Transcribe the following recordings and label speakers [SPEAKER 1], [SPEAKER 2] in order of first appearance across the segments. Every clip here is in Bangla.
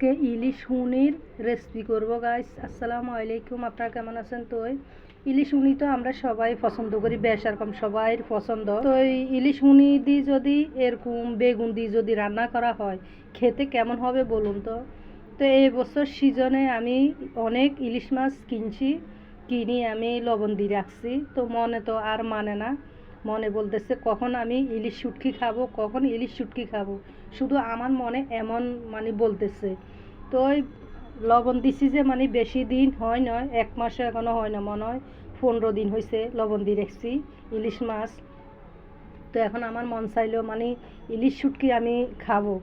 [SPEAKER 1] আজকে ইলিশ হুনির রেসিপি করব গাইস আসসালামু আলাইকুম, আপনারা কেমন আছেন? তো ইলিশ হুনি তো আমরা সবাই পছন্দ করি বেশ এরকম সবাই পছন্দ। তো ইলিশ হুনি দিয়ে যদি এরকম বেগুন দিয়ে যদি রান্না করা হয়, খেতে কেমন হবে বলুন তো? তো এই বছর সিজনে আমি অনেক ইলিশ মাছ কিনছি, কিনি আমি লবণ দিয়ে রাখছি। তো মনে তো আর মানে না। মনে বলতেছে, কখন আমি ইলিশ শুটকি খাব? কখন ইলিশ শুটকি খাব? শুধু আমার মনে এমন মানে বলতেছে। তো ওই লবণ দিছি যে মানে বেশি দিন হয় নয় এক মাসও এখনও হয় না মনে হয়। পনেরো দিন হয়েছে লবণ দিয়ে রেখেছি ইলিশ মাছ। তো এখন আমার মন চাইলো মানে ইলিশ শুটকি আমি খাব।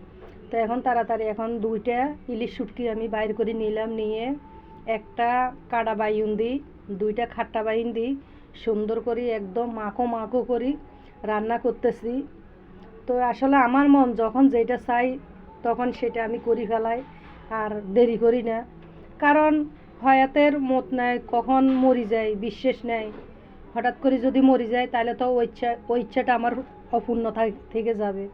[SPEAKER 1] তো এখন তাড়াতাড়ি এখন দুইটা ইলিশ শুটকি আমি বাইর করে নিলাম, নিয়ে একটা কাটা বাইন দিই, দুইটা খাট্টা বাইন দিই। সুন্দর করি, একদম মাখো মাখো করি, রান্না করতেছি। তো আসলে আমার মন যখন যেটা চাই, তখন সেটা আমি করি ফেলাই, আর দেরি করি না। কারণ হয়াতের মত নেয় কখন মরি যায়, বিশ্বাস নেয় হঠাৎ করে যদি মরি যায়, তাহলে তো ওই ইচ্ছা, ওই ইচ্ছাটা আমার অপূর্ণ থাক- যাবে।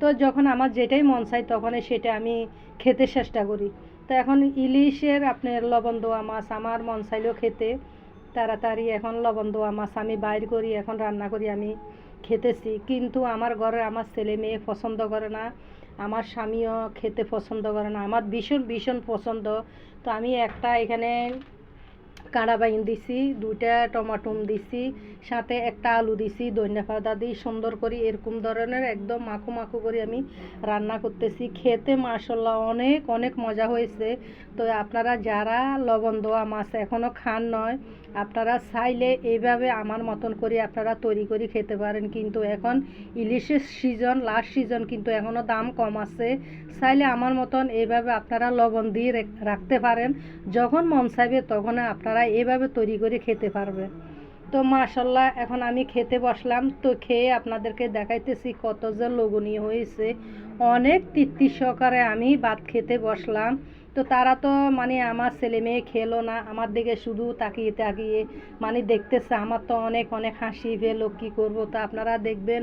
[SPEAKER 1] তো যখন আমার যেটাই মন চাই, তখনই সেটা আমি খেতে চেষ্টা করি। তো এখন ইলিশের আপনার লবণ দেওয়া মাছ আমার মন চাইলেও খেতে। তাড়াতাড়ি এখন লবণ দেওয়া, মাছ আমি বাইর করি, এখন রান্না করি, আমি খেতেছি। কিন্তু আমার ঘরে আমার ছেলে মেয়ে পছন্দ করে না, আমার স্বামীও খেতে পছন্দ করে না, আমার ভীষণ ভীষণ পছন্দ। তো আমি একটা এখানে কাঁড়া বাইন দিছি, দুইটা টমাটোম দিছি, সাথে একটা আলু দিছি দইনা পাতা দিই সুন্দর করে এরকম ধরনের একদম মাখো মাখো করে আমি রান্না করতেছি। খেতে মাসাল্লাহ অনেক অনেক মজা হয়েছে। তো আপনারা যারা লবণ দেওয়া মাছ এখনও খান নয়, আপনারা চাইলে এইভাবে আমার মতন করে আপনারা তৈরি করে খেতে পারেন। কিন্তু এখন ইলিশের সিজন, লাস্ট সিজন কিন্তু এখনও দাম কম আছে। চাইলে আমার মতন এইভাবে আপনারা লবণ দিয়ে রাখতে পারেন। যখন মন চাইবে তখন আপনারা এইভাবে তৈরি করে খেতে পারবেন তো মাশাল্লাহ, এখন আমি খেতে বসলাম। তো খেয়ে আপনাদেরকে দেখাইতেছি কত যে লোভনীয় হয়েছে। অনেক তৃপ্তি সহকারে আমি ভাত খেতে বসলাম। তো তারা তো মানে আমার ছেলে মেয়ে খেলো না, আমার দিকে শুধু তাকিয়ে তাকিয়ে মানে দেখতেছে। আমার তো অনেক অনেক হাসি পেল কী করব? তো আপনারা দেখবেন